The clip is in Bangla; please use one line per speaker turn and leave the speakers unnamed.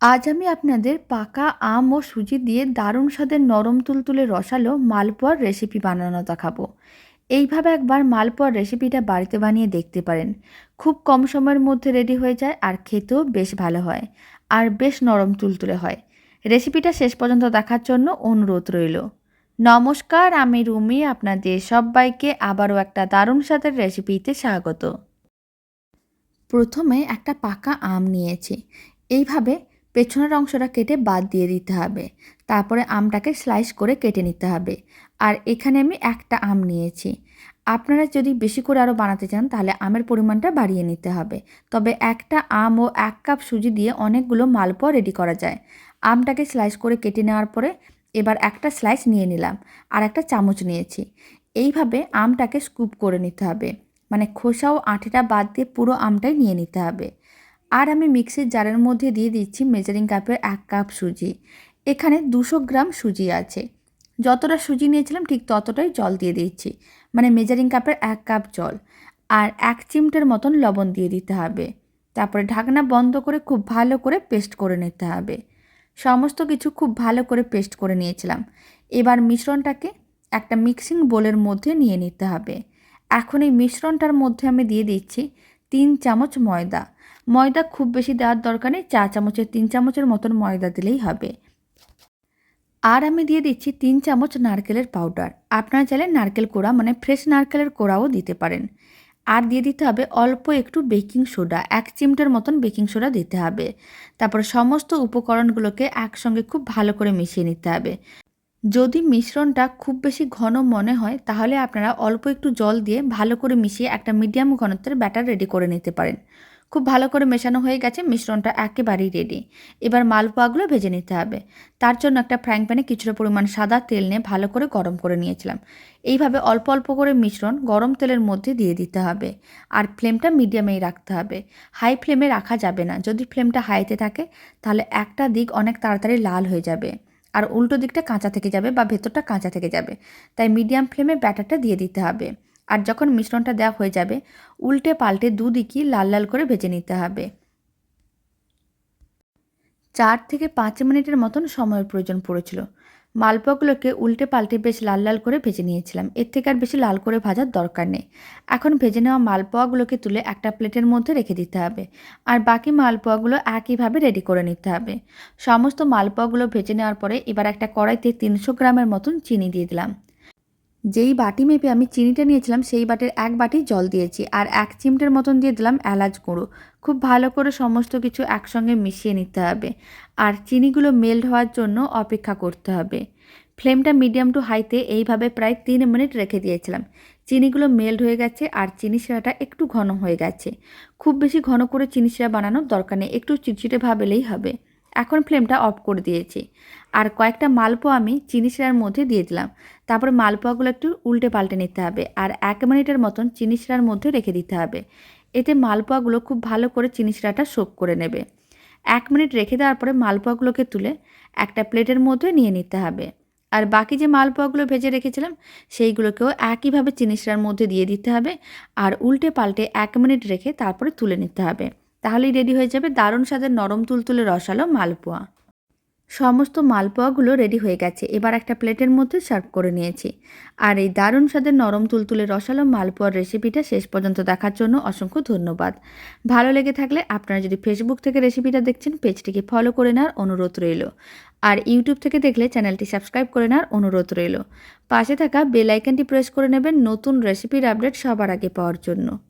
আজ আমি আপনাদের পাকা আম ও সুজি দিয়ে দারুণ স্বাদের নরম তুলতুলে রসালো মালপোয়ার রেসিপি বানানো দেখাবো। এইভাবে একবার মালপোয়ার রেসিপিটা বাড়িতে বানিয়ে দেখতে পারেন। খুব কম সময়ের মধ্যে রেডি হয়ে যায় আর খেতেও বেশ ভালো হয় আর বেশ নরম তুলতুলে হয়। রেসিপিটা শেষ পর্যন্ত দেখার জন্য অনুরোধ রইল। নমস্কার, আমি রুমি, আপনাদের সবাইকে আবারও একটা দারুণ স্বাদের রেসিপিতে স্বাগত। প্রথমে একটা পাকা আম নিয়েছি। এইভাবে পেছনের অংশটা কেটে বাদ দিয়ে দিতে হবে। তারপরে আমটাকে স্লাইস করে কেটে নিতে হবে। আর এখানে আমি একটা আম নিয়েছি। আপনারা যদি বেশি করে আরও বানাতে চান, তাহলে আমের পরিমাণটা বাড়িয়ে নিতে হবে। তবে একটা আম ও এক কাপ সুজি দিয়ে অনেকগুলো মালপোয়া রেডি করা যায়। আমটাকে স্লাইস করে কেটে নেওয়ার পরে এবার একটা স্লাইস নিয়ে নিলাম আর একটা চামচ নিয়েছি। এইভাবে আমটাকে স্কুপ করে নিতে হবে। মানে খোসা ও আঁটিটা বাদ দিয়ে পুরো আমটাই নিয়ে নিতে হবে। আর আমি মিক্সির জারের মধ্যে দিয়ে দিচ্ছি মেজারিং কাপের এক কাপ সুজি। এখানে দুশো গ্রাম সুজি আছে। যতটা সুজি নিয়েছিলাম ঠিক ততটাই জল দিয়ে দিচ্ছি। মানে মেজারিং কাপের এক কাপ জল। আর এক চিমটের মতন লবণ দিয়ে দিতে হবে। তারপরে ঢাকনা বন্ধ করে খুব ভালো করে পেস্ট করে নিতে হবে। সমস্ত কিছু খুব ভালো করে পেস্ট করে নিয়েছিলাম। এবার মিশ্রণটাকে একটা মিক্সিং বোলের মধ্যে নিয়ে নিতে হবে। এখন এই মিশ্রণটার মধ্যে আমি দিয়ে দিচ্ছি তিন চামচ ময়দা। ময়দা খুব বেশি দেওয়ার দরকার নেই, চা চামচের, তিন চামচের মতন ময়দা দিলেই হবে। আর আমি দিয়ে দিচ্ছি তিন চামচ নারকেলের পাউডার আপনারা চাইলে নারকেল কোড়া মানে ফ্রেশ নারকেলের কোড়াও দিতে পারেন। আর দিয়ে দিতে হবে অল্প একটু বেকিং সোডা এক চিমটার মতন বেকিং সোডা দিতে হবে। তারপর সমস্ত উপকরণগুলোকে একসঙ্গে খুব ভালো করে মিশিয়ে নিতে হবে। যদি মিশ্রণটা খুব বেশি ঘন মনে হয়, তাহলে আপনারা অল্প একটু জল দিয়ে ভালো করে মিশিয়ে একটা মিডিয়াম ঘনত্বের ব্যাটার রেডি করে নিতে পারেন। খুব ভালো করে মেশানো হয়ে গেছে, মিশ্রণটা একেবারেই রেডি এবার মালপোয়াগুলো ভেজে নিতে হবে। তার জন্য একটা ফ্রাইং প্যানে কিছুটা পরিমাণ সাদা তেল নিয়ে ভালো করে গরম করে নিয়েছিলাম। এইভাবে অল্প অল্প করে মিশ্রণ গরম তেলের মধ্যে দিয়ে দিতে হবে। আর ফ্লেমটা মিডিয়ামেই রাখতে হবে। হাই ফ্লেমে রাখা যাবে না। যদি ফ্লেমটা হাইতে থাকে, তাহলে একটা দিক অনেক তাড়াতাড়ি লাল হয়ে যাবে। আর উল্টো দিকটা কাঁচা থেকে যাবে বা ভেতরটা কাঁচা থেকে যাবে। তাই মিডিয়াম ফ্লেমে ব্যাটারটা দিয়ে দিতে হবে। আর যখন মিশ্রণটা দেওয়া হয়ে যাবে, উল্টে পাল্টে দুদিকই লাল লাল করে ভেজে নিতে হবে। চার থেকে পাঁচ মিনিটের মতন সময়ের প্রয়োজন পড়েছিল। মালপোয়াগুলোকে উল্টে পাল্টে বেশ লাল লাল করে ভেজে নিয়েছিলাম। এর থেকে আর বেশি লাল করে ভাজার দরকার নেই। এখন ভেজে নেওয়া মালপোয়াগুলোকে তুলে একটা প্লেটের মধ্যে রেখে দিতে হবে আর বাকি মালপোয়াগুলো একইভাবে রেডি করে নিতে হবে। সমস্ত মালপোয়াগুলো ভেজে নেওয়ার পরে এবার একটা কড়াইতে তিনশো গ্রামের মতন চিনি দিয়ে দিলাম। যেই বাটি মেপে আমি চিনিটা নিয়েছিলাম, সেই বাটির এক বাটি জল দিয়েছি আর এক চিমটের মতন দিয়ে দিলাম এলাচ গুঁড়ো। খুব ভালো করে সমস্ত কিছু একসঙ্গে মিশিয়ে নিতে হবে আর চিনিগুলো মেল্ট হওয়ার জন্য অপেক্ষা করতে হবে। ফ্লেমটা মিডিয়াম টু হাইতে এইভাবে প্রায় তিন মিনিট রেখে দিয়েছিলাম। চিনিগুলো মেল্ট হয়ে গেছে আর চিনি শিরাটা একটু ঘন হয়ে গেছে। খুব বেশি ঘন করে চিনি শিরা বানানোর দরকার নেই, একটু চিটচিটে ভাবেলেই হবে। এখন ফ্লেমটা অফ করে দিয়েছি। আর কয়েকটা মালপোয়া আমি চিনি শিরার মধ্যে দিয়ে দিলাম। তারপরে মালপোয়াগুলো একটু উল্টে পাল্টে নিতে হবে আর এক মিনিটের মতন চিনি শিরার মধ্যে রেখে দিতে হবে। এতে মালপোয়াগুলো খুব ভালো করে চিনি শিরাটা শোক করে নেবে। এক মিনিট রেখে দেওয়ার পরে মালপোয়াগুলোকে তুলে একটা প্লেটের মধ্যে নিয়ে নিতে হবে। আর বাকি যে মালপোয়াগুলো ভেজে রেখেছিলাম, সেইগুলোকেও একইভাবে চিনি শিরার মধ্যে দিয়ে দিতে হবে। আর উল্টে পাল্টে এক মিনিট রেখে তারপরে তুলে নিতে হবে। তাহলেই রেডি হয়ে যাবে দারুণ স্বাদের নরম তুলতুলে রসালো মালপোয়া। সমস্ত মালপোয়াগুলো রেডি হয়ে গেছে। এবার একটা প্লেটের মধ্যে সার্ভ করে নিয়েছি। আর এই দারুণ স্বাদের নরম তুলতুলে রসালো মালপোয়ার রেসিপিটা শেষ পর্যন্ত দেখার জন্য অসংখ্য ধন্যবাদ। ভালো লেগে থাকলে আপনারা যদি ফেসবুক থেকে রেসিপিটা দেখছেন পেজটিকে ফলো করে নেওয়ার অনুরোধ রইল। আর ইউটিউব থেকে দেখলে চ্যানেলটি সাবস্ক্রাইব করে নেওয়ার অনুরোধ রইল। পাশে থাকা বেল আইকনটি প্রেস করে নেবেন নতুন রেসিপির আপডেট সবার আগে পাওয়ার জন্য।